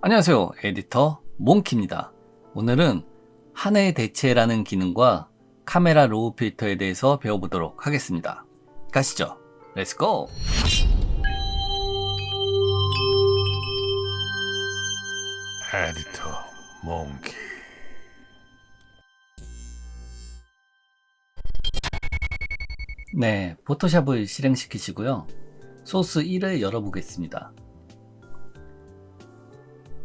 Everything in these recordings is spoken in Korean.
안녕하세요. 에디터 몽키입니다. 오늘은 하나의 대체라는 기능과 카메라 로우 필터에 대해서 배워보도록 하겠습니다. 가시죠. 렛츠고! 에디터 몽키 네, 포토샵을 실행시키시고요. 소스 1을 열어보겠습니다.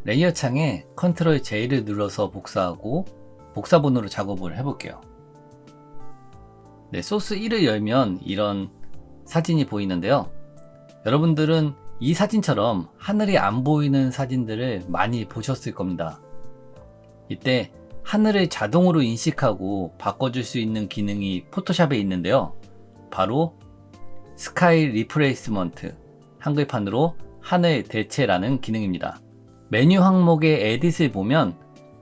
레이어 창에 컨트롤 J를 눌러서 복사하고 복사본으로 작업을 해볼게요. 네, 소스 1을 열면 이런 사진이 보이는데요. 여러분들은 이 사진처럼 하늘이 안 보이는 사진들을 많이 보셨을 겁니다. 이때 하늘을 자동으로 인식하고 바꿔줄 수 있는 기능이 포토샵에 있는데요. 바로 스카이 리프레이스먼트 한글판으로 하늘 대체라는 기능입니다. 메뉴 항목의 에딧을 보면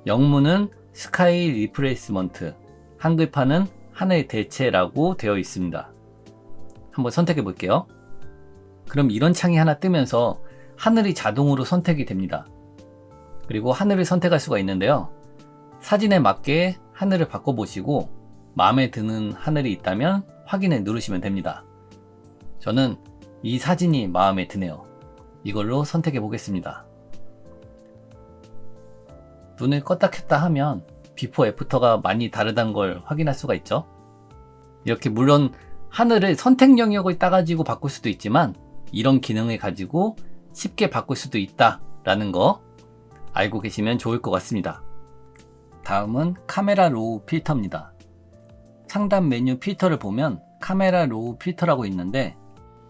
영문은 스카이 리프레이스먼트 한글판은 하늘 대체라고 되어 있습니다. 한번 선택해 볼게요. 그럼 이런 창이 하나 뜨면서 하늘이 자동으로 선택이 됩니다. 그리고 하늘을 선택할 수가 있는데요. 사진에 맞게 하늘을 바꿔보시고 마음에 드는 하늘이 있다면 확인을 누르시면 됩니다. 저는 이 사진이 마음에 드네요. 이걸로 선택해 보겠습니다. 눈을 껐다 켰다 하면 비포 애프터가 많이 다르다는 걸 확인할 수가 있죠. 이렇게 물론 하늘을 선택 영역을 따가지고 바꿀 수도 있지만 이런 기능을 가지고 쉽게 바꿀 수도 있다라는 거 알고 계시면 좋을 것 같습니다. 다음은 카메라 로우 필터입니다. 상단 메뉴 필터를 보면 카메라 로우 필터라고 있는데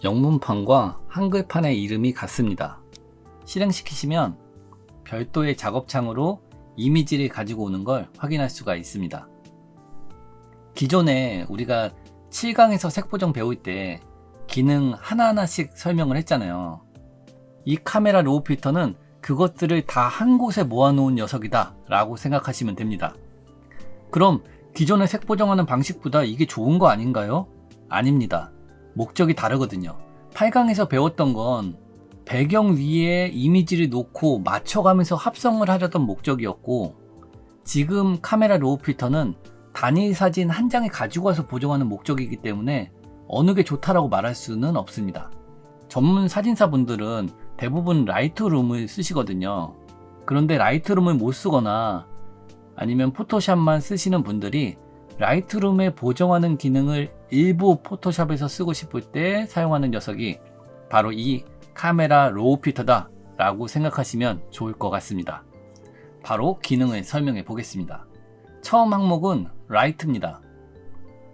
영문판과 한글판의 이름이 같습니다. 실행시키시면 별도의 작업창으로 이미지를 가지고 오는 걸 확인할 수가 있습니다. 기존에 우리가 7강에서 색보정 배울 때 기능 하나하나씩 설명을 했잖아요. 이 카메라 로우 필터는 그것들을 다 한 곳에 모아놓은 녀석이다 라고 생각하시면 됩니다. 그럼 기존의 색 보정하는 방식보다 이게 좋은 거 아닌가요? 아닙니다. 목적이 다르거든요. 8강에서 배웠던 건 배경 위에 이미지를 놓고 맞춰가면서 합성을 하려던 목적이었고 지금 카메라 로우 필터는 단일 사진 한 장에 가지고 와서 보정하는 목적이기 때문에 어느 게 좋다라고 말할 수는 없습니다. 전문 사진사분들은 대부분 라이트룸을 쓰시거든요. 그런데 라이트룸을 못 쓰거나 아니면 포토샵만 쓰시는 분들이 라이트룸에 보정하는 기능을 일부 포토샵에서 쓰고 싶을 때 사용하는 녀석이 바로 이 카메라 로우 필터다 라고 생각하시면 좋을 것 같습니다. 바로 기능을 설명해 보겠습니다. 처음 항목은 라이트입니다.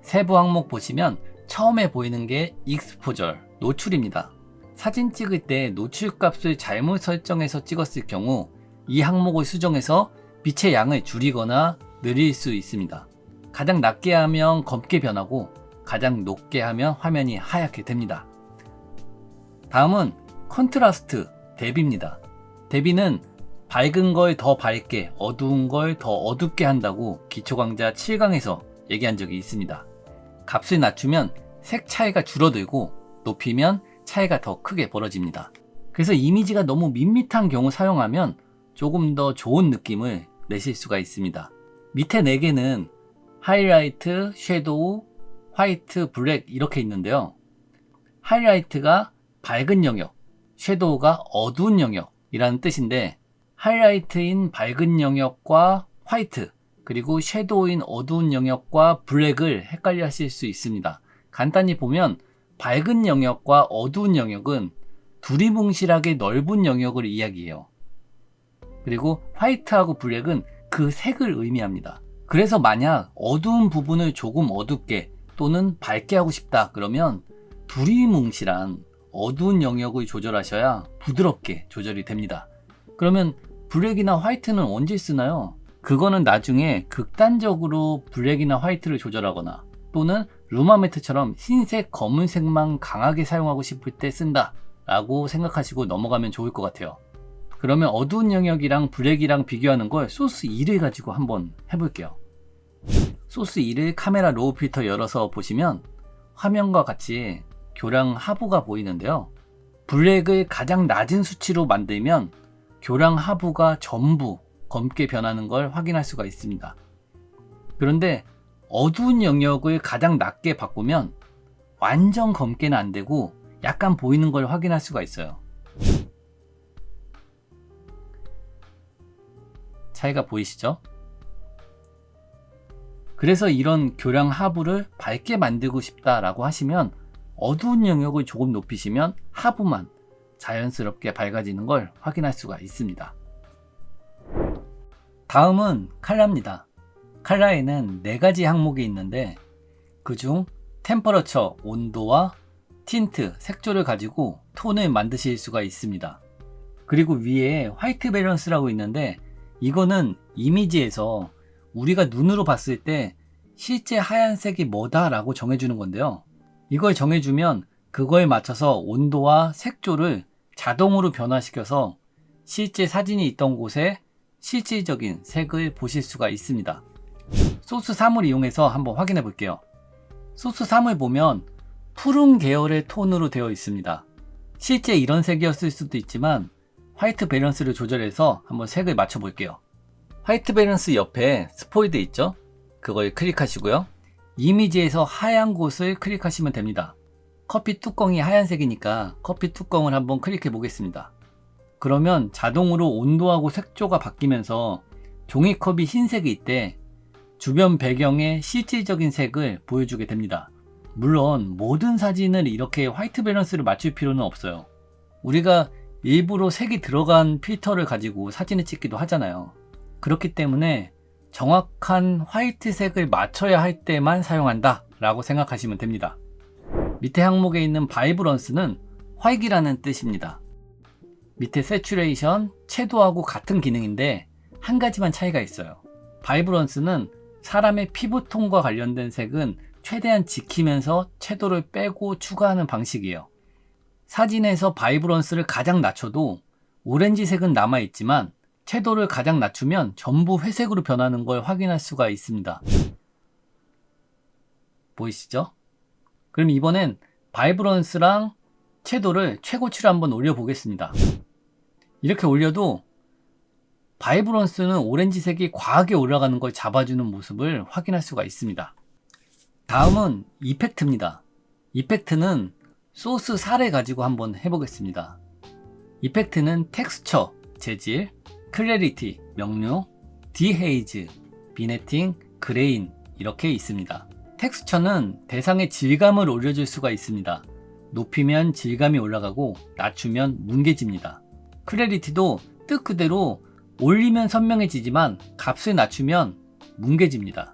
세부 항목 보시면 처음에 보이는 게 익스포절, 노출입니다. 사진 찍을 때 노출 값을 잘못 설정해서 찍었을 경우 이 항목을 수정해서 빛의 양을 줄이거나 늘릴 수 있습니다. 가장 낮게 하면 검게 변하고 가장 높게 하면 화면이 하얗게 됩니다. 다음은 컨트라스트, 대비입니다. 대비는 밝은 걸 더 밝게, 어두운 걸 더 어둡게 한다고 기초강좌 7강에서 얘기한 적이 있습니다. 값을 낮추면 색 차이가 줄어들고 높이면 차이가 더 크게 벌어집니다. 그래서 이미지가 너무 밋밋한 경우 사용하면 조금 더 좋은 느낌을 내실 수가 있습니다. 밑에 4개는 하이라이트, 섀도우, 화이트, 블랙 이렇게 있는데요. 하이라이트가 밝은 영역, 섀도우가 어두운 영역이라는 뜻인데 하이라이트인 밝은 영역과 화이트 그리고 섀도우인 어두운 영역과 블랙을 헷갈려 하실 수 있습니다. 간단히 보면 밝은 영역과 어두운 영역은 두리뭉실하게 넓은 영역을 이야기해요. 그리고 화이트하고 블랙은 그 색을 의미합니다. 그래서 만약 어두운 부분을 조금 어둡게 또는 밝게 하고 싶다 그러면 두리뭉실한 어두운 영역을 조절하셔야 부드럽게 조절이 됩니다. 그러면 블랙이나 화이트는 언제 쓰나요? 그거는 나중에 극단적으로 블랙이나 화이트를 조절하거나 또는 루마매트처럼 흰색, 검은색만 강하게 사용하고 싶을 때 쓴다 라고 생각하시고 넘어가면 좋을 것 같아요. 그러면 어두운 영역이랑 블랙이랑 비교하는 걸 소스 2를 가지고 한번 해볼게요. 소스 2를 카메라 로우 필터 열어서 보시면 화면과 같이 교량 하부가 보이는데요. 블랙을 가장 낮은 수치로 만들면 교량 하부가 전부 검게 변하는 걸 확인할 수가 있습니다. 그런데 어두운 영역을 가장 낮게 바꾸면 완전 검게는 안 되고 약간 보이는 걸 확인할 수가 있어요. 차이가 보이시죠? 그래서 이런 교량 하부를 밝게 만들고 싶다라고 하시면 어두운 영역을 조금 높이시면 하부만 자연스럽게 밝아지는 걸 확인할 수가 있습니다. 다음은 칼라입니다. 칼라에는 네 가지 항목이 있는데 그중 템퍼러처, 온도와 틴트, 색조를 가지고 톤을 만드실 수가 있습니다. 그리고 위에 화이트 밸런스라고 있는데 이거는 이미지에서 우리가 눈으로 봤을 때 실제 하얀색이 뭐다라고 정해주는 건데요. 이걸 정해주면 그거에 맞춰서 온도와 색조를 자동으로 변화시켜서 실제 사진이 있던 곳에 실질적인 색을 보실 수가 있습니다. 소스 3을 이용해서 한번 확인해 볼게요. 소스 3을 보면 푸른 계열의 톤으로 되어 있습니다. 실제 이런 색이었을 수도 있지만 화이트 밸런스를 조절해서 한번 색을 맞춰 볼게요. 화이트 밸런스 옆에 스포이드 있죠? 그걸 클릭하시고요. 이미지에서 하얀 곳을 클릭하시면 됩니다. 커피 뚜껑이 하얀색이니까 커피 뚜껑을 한번 클릭해 보겠습니다. 그러면 자동으로 온도하고 색조가 바뀌면서 종이컵이 흰색이 있대 주변 배경의 실질적인 색을 보여주게 됩니다. 물론 모든 사진을 이렇게 화이트 밸런스를 맞출 필요는 없어요. 우리가 일부러 색이 들어간 필터를 가지고 사진을 찍기도 하잖아요. 그렇기 때문에 정확한 화이트 색을 맞춰야 할 때만 사용한다 라고 생각하시면 됩니다. 밑에 항목에 있는 바이브런스는 활기라는 뜻입니다. 밑에 세츄레이션, 채도하고 같은 기능인데 한 가지만 차이가 있어요. 바이브런스는 사람의 피부톤과 관련된 색은 최대한 지키면서 채도를 빼고 추가하는 방식이에요. 사진에서 바이브런스를 가장 낮춰도 오렌지색은 남아있지만 채도를 가장 낮추면 전부 회색으로 변하는 걸 확인할 수가 있습니다. 보이시죠? 그럼 이번엔 바이브런스랑 채도를 최고치로 한번 올려보겠습니다. 이렇게 올려도 바이브런스는 오렌지색이 과하게 올라가는 걸 잡아주는 모습을 확인할 수가 있습니다. 다음은 이펙트입니다. 이펙트는 소스 4를 가지고 한번 해보겠습니다. 이펙트는 텍스처, 재질, 클래리티, 명료, 디헤이즈, 비네팅, 그레인 이렇게 있습니다. 텍스처는 대상의 질감을 올려줄 수가 있습니다. 높이면 질감이 올라가고 낮추면 뭉개집니다. 클래리티도 뜻 그대로 올리면 선명해지지만 값을 낮추면 뭉개집니다.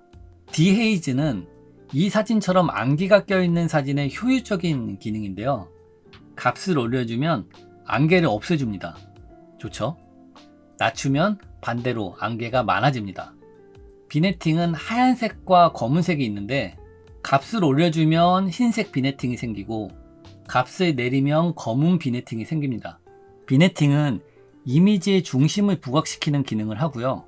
디헤이즈는 이 사진처럼 안개가 껴있는 사진의 효율적인 기능인데요. 값을 올려주면 안개를 없애줍니다. 좋죠? 낮추면 반대로 안개가 많아집니다. 비네팅은 하얀색과 검은색이 있는데 값을 올려주면 흰색 비네팅이 생기고 값을 내리면 검은 비네팅이 생깁니다. 비네팅은 이미지의 중심을 부각시키는 기능을 하고요.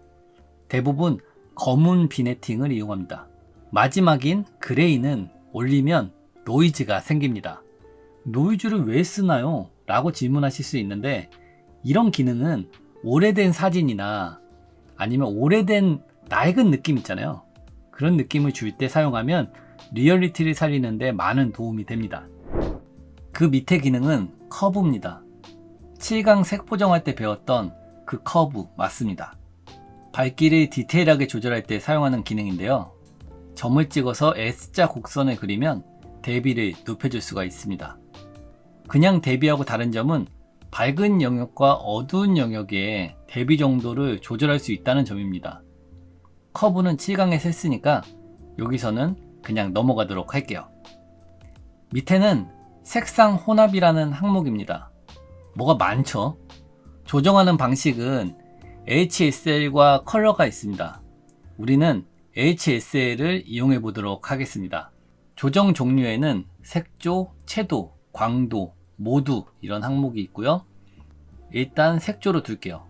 대부분 검은 비네팅을 이용합니다. 마지막인 그레이는 올리면 노이즈가 생깁니다. 노이즈를 왜 쓰나요? 라고 질문하실 수 있는데 이런 기능은 오래된 사진이나 아니면 오래된 낡은 느낌 있잖아요. 그런 느낌을 줄 때 사용하면 리얼리티를 살리는데 많은 도움이 됩니다. 그 밑에 기능은 커브입니다. 7강 색 보정할 때 배웠던 그 커브 맞습니다. 밝기를 디테일하게 조절할 때 사용하는 기능인데요. 점을 찍어서 S자 곡선을 그리면 대비를 높여줄 수가 있습니다. 그냥 대비하고 다른 점은 밝은 영역과 어두운 영역의 대비 정도를 조절할 수 있다는 점입니다. 커브는 7강에 셌으니까 여기서는 그냥 넘어가도록 할게요. 밑에는 색상 혼합이라는 항목입니다. 뭐가 많죠? 조정하는 방식은 HSL과 컬러가 있습니다. 우리는 HSL을 이용해 보도록 하겠습니다. 조정 종류에는 색조, 채도, 광도, 모두 이런 항목이 있고요. 일단 색조로 둘게요.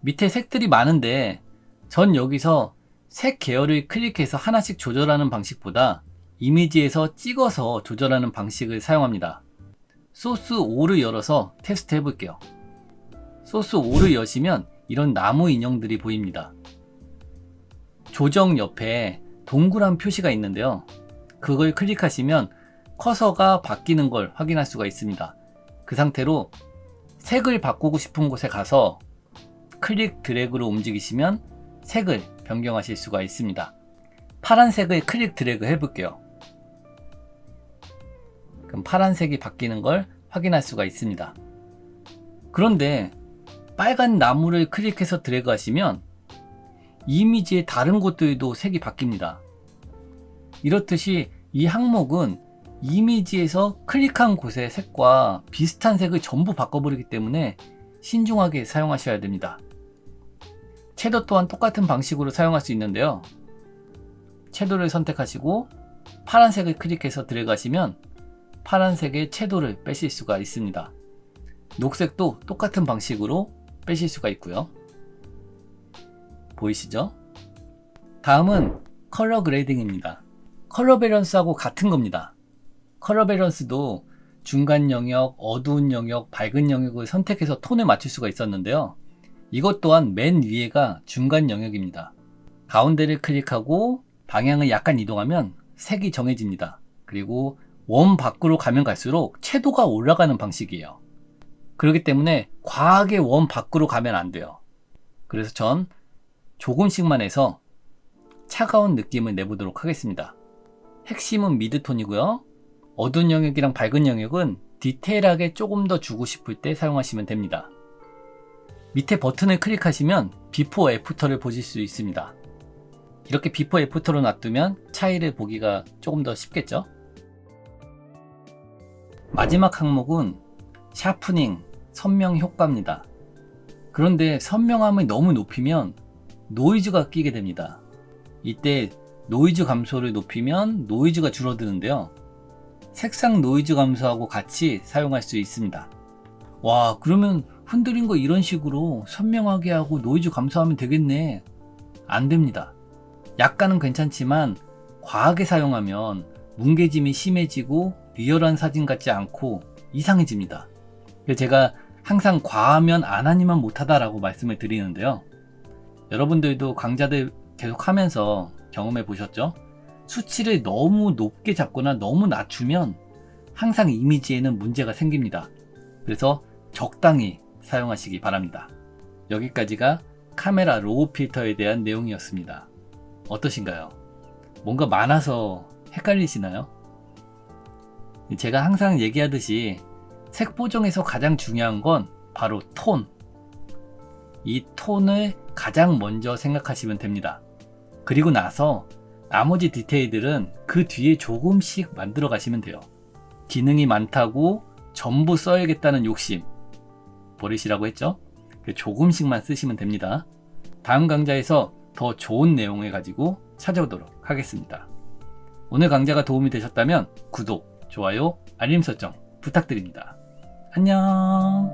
밑에 색들이 많은데 전 여기서 색 계열을 클릭해서 하나씩 조절하는 방식보다 이미지에서 찍어서 조절하는 방식을 사용합니다. 소스 5를 열어서 테스트 해볼게요. 소스 5를 여시면 이런 나무 인형들이 보입니다. 조정 옆에 동그란 표시가 있는데요. 그걸 클릭하시면 커서가 바뀌는 걸 확인할 수가 있습니다. 그 상태로 색을 바꾸고 싶은 곳에 가서 클릭 드래그로 움직이시면 색을 변경하실 수가 있습니다. 파란색을 클릭 드래그 해볼게요. 그럼 파란색이 바뀌는 걸 확인할 수가 있습니다. 그런데 빨간 나무를 클릭해서 드래그 하시면 이미지의 다른 곳들도 색이 바뀝니다. 이렇듯이 이 항목은 이미지에서 클릭한 곳의 색과 비슷한 색을 전부 바꿔버리기 때문에 신중하게 사용하셔야 됩니다. 채도 또한 똑같은 방식으로 사용할 수 있는데요. 채도를 선택하시고 파란색을 클릭해서 하시면 파란색의 채도를 빼실 수가 있습니다. 녹색도 똑같은 방식으로 빼실 수가 있고요. 보이시죠? 다음은 컬러 그레이딩입니다. 컬러 밸런스하고 같은 겁니다. 컬러 밸런스도 중간 영역, 어두운 영역, 밝은 영역을 선택해서 톤을 맞출 수가 있었는데요. 이것 또한 맨 위에가 중간 영역입니다. 가운데를 클릭하고 방향을 약간 이동하면 색이 정해집니다. 그리고 원 밖으로 가면 갈수록 채도가 올라가는 방식이에요. 그렇기 때문에 과하게 원 밖으로 가면 안 돼요. 그래서 전 조금씩만 해서 차가운 느낌을 내보도록 하겠습니다. 핵심은 미드톤이고요. 어두운 영역이랑 밝은 영역은 디테일하게 조금 더 주고 싶을 때 사용하시면 됩니다. 밑에 버튼을 클릭하시면 비포 애프터를 보실 수 있습니다. 이렇게 비포 애프터로 놔두면 차이를 보기가 조금 더 쉽겠죠? 마지막 항목은 샤프닝, 선명 효과입니다. 그런데 선명함을 너무 높이면 노이즈가 끼게 됩니다. 이때 노이즈 감소를 높이면 노이즈가 줄어드는데요. 색상 노이즈 감소하고 같이 사용할 수 있습니다. 와, 그러면 흔들린 거 이런 식으로 선명하게 하고 노이즈 감소하면 되겠네. 안 됩니다. 약간은 괜찮지만 과하게 사용하면 뭉개짐이 심해지고 리얼한 사진 같지 않고 이상해집니다. 제가 항상 과하면 안 하니만 못하다라고 말씀을 드리는데요. 여러분들도 강좌들 계속 하면서 경험해 보셨죠? 수치를 너무 높게 잡거나 너무 낮추면 항상 이미지에는 문제가 생깁니다. 그래서 적당히 사용하시기 바랍니다. 여기까지가 카메라 로우 필터에 대한 내용이었습니다. 어떠신가요? 뭔가 많아서 헷갈리시나요? 제가 항상 얘기하듯이 색 보정에서 가장 중요한 건 바로 톤. 이 톤을 가장 먼저 생각하시면 됩니다. 그리고 나서 나머지 디테일들은 그 뒤에 조금씩 만들어 가시면 돼요. 기능이 많다고 전부 써야겠다는 욕심 버리시라고 했죠? 조금씩만 쓰시면 됩니다. 다음 강좌에서 더 좋은 내용을 가지고 찾아오도록 하겠습니다. 오늘 강좌가 도움이 되셨다면 구독, 좋아요, 알림 설정 부탁드립니다. 안녕.